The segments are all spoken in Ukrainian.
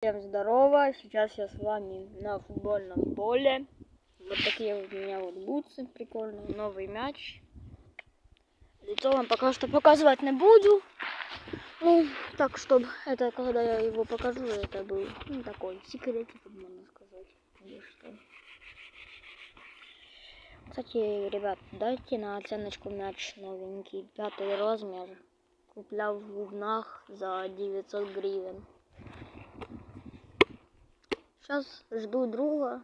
Всем здорово, сейчас я с вами на футбольном поле. Вот такие вот у меня вот бутсы прикольные, новый мяч. Лицо вам пока что показывать не буду. Ну, так, чтобы это, когда я его покажу, это был ну, такой секретик, можно сказать. Кстати, ребят, дайте на оценочку мяч новенький, пятый размер. Купляв в Лубнах за 900 гривен. Сейчас жду друга.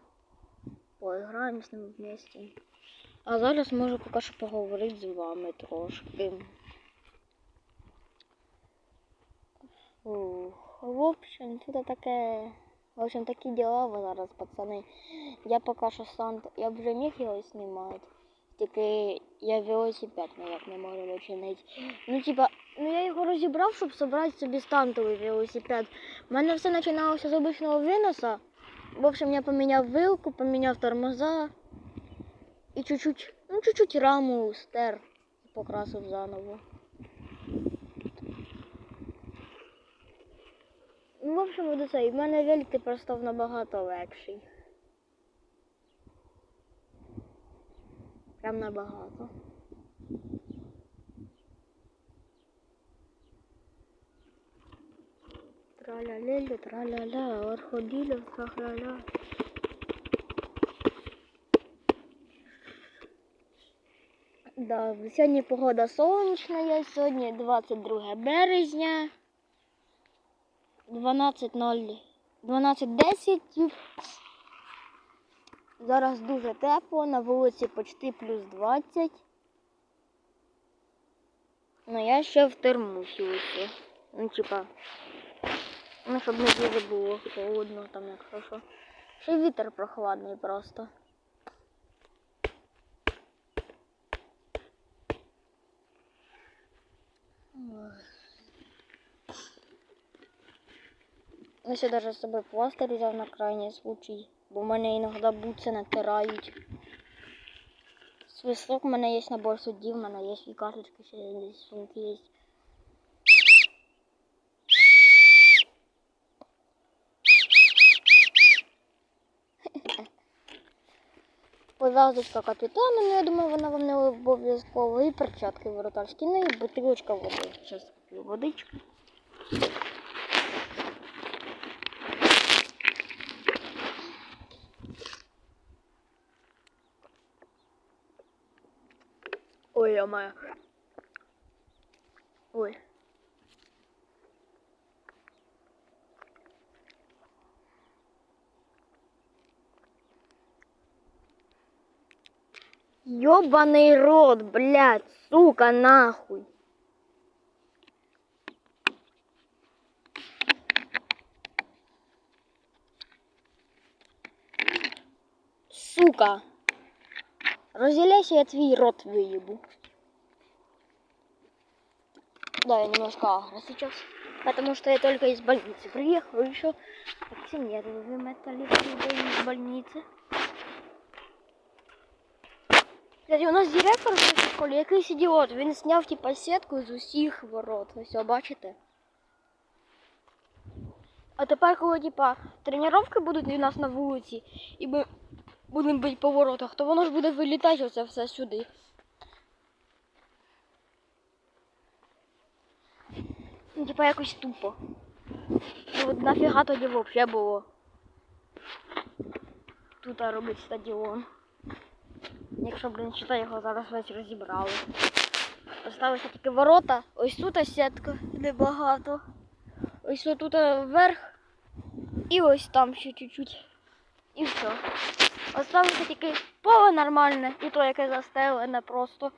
Поіграємо з ним вместе. А зараз можу поки що поговорити з вами трошки. Ух, в общем, тут таке. В общем, такі діла ви зараз, пацани. Я поки що сам. Я б вже міг його знімати. Тільки я велосипед ніяк не можу починити. Ну, типа, ну я його розібрав, щоб зібрати собі стантовий велосипед. У мене все починалося з обичного виноса. В общем, я поміняв вилку, поміняв тормоза і чуть-чуть, ну чуть-чуть раму стер і покрасив заново. Ну, в общем, от це. В мене велик став набагато легший. Прям набагато. Траля-лелю, траля-ля, орходілю, траля-ля. Да, сьогодні погода сонячна сьогодні 22 березня. 12.0 12.10. Зараз дуже тепло, на вулиці почти плюс 20. Ну я ще в термусі. Ну, типа, ну, щоб не дуже було холодно там, якщо що. Ще вітер прохладний просто. Я ще даже з собою пластир взяв на крайній случай, бо в мене іноді бутси натирають. Свисток в мене є набор суддів, в мене є і карточки, ще є сумки є. Пов'язочка капітана, ну я думаю, вона вам не обов'язково. І перчатки воротарські, ну і бутилочка води. Зараз куплю водичку. Ой, я моя. Ой. Ёбаный рот, блядь, сука, нахуй. Сука. Разделяйся, я твой рот выебу. Да, я немножко агро сейчас. Потому что я только из больницы приехал еще. Максим нервы вымотали из больницы. Кстати, у нас директор в школі якийсь ідіот. Він зняв типа сітку з усіх ворот. Ось, о, бачите? А тепер, коли типа тренування будуть у нас на вулиці, і ми будемо бити по воротах, то воно ж буде вилітати оце все сюди. Ну, типа якось тупо. Ну от нафіга тоді взагалі було. Тут робить стадіон. Якщо, блін, що його зараз весь розібрали. Осталися тільки ворота. Ось тут сітка небагато. Ось тут вверх. І ось там ще чуть-чуть. І все. Осталося тільки поле нормальне, і то, яке застелене просто.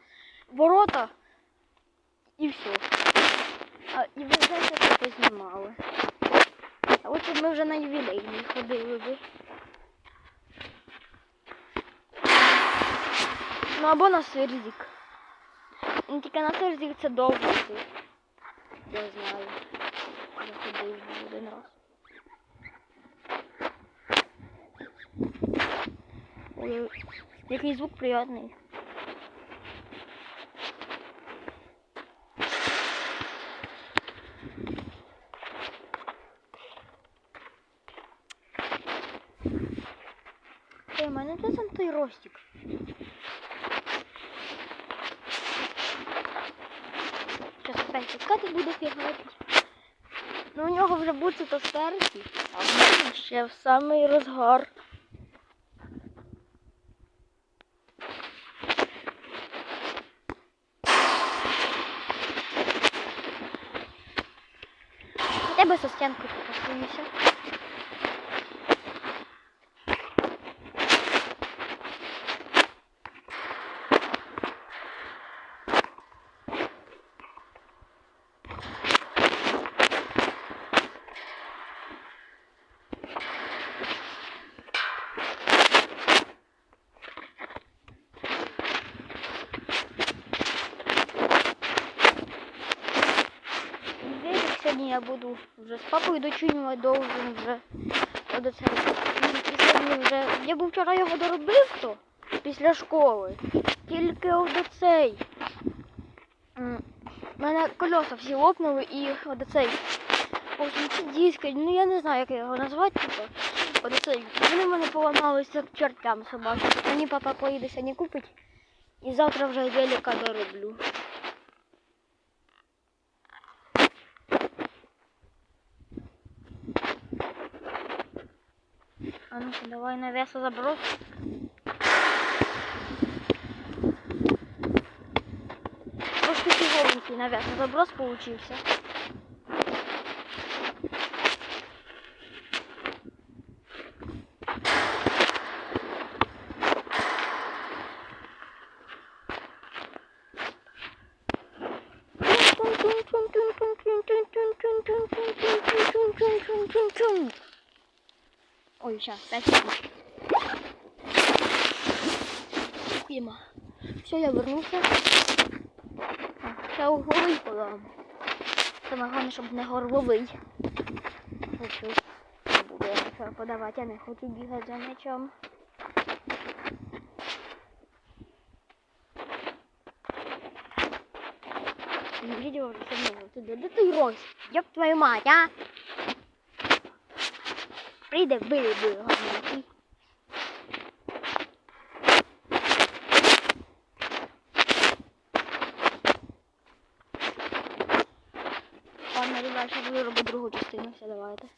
Ворота. І все. А, і ви знаєте, що знімали. А от ми вже на ювілейній ходили би. Ну або на сирзік. Ну тільки на сирзік це довго. Я знаю. Я ходив один раз. Ой, який звук приємний. Ой, у мене де там той ростик? Зараз опять пускати буде фігати. Ну у нього вже буци то стерті, а в мене ще в самий розгар. Хоча би со стінкою попасуюся. Сьогодні я буду вже з папою дочинювати довжен вже до це. І вже. Я був вчора його доробив то після школи. Тільки одоцей. У мене кольоса всі лопнули і одоцей. Диски, ну я не знаю, як його назвати, типу. Одоцей. Вони в мене поламалися к чертям собачим. Мені папа поїде сьогодні купить. І завтра вже велика дороблю. А ну-ка, давай на весу заброс. Трошки фиговенький на заброс получился. Ой, сейчас, 5 секунд. Фіма. Все, я вернувся. А, Ще горловий подам. Саме головне, щоб не горловий. Хочу. Не буду я нічого подавати, я не хочу бігати за м'ячом. Відео вже самого туди. Де ти рось? Ёб твою мать, а? Прийде, били, гавнюки. Ладно, ребят, я робити другу частину. Все, давайте.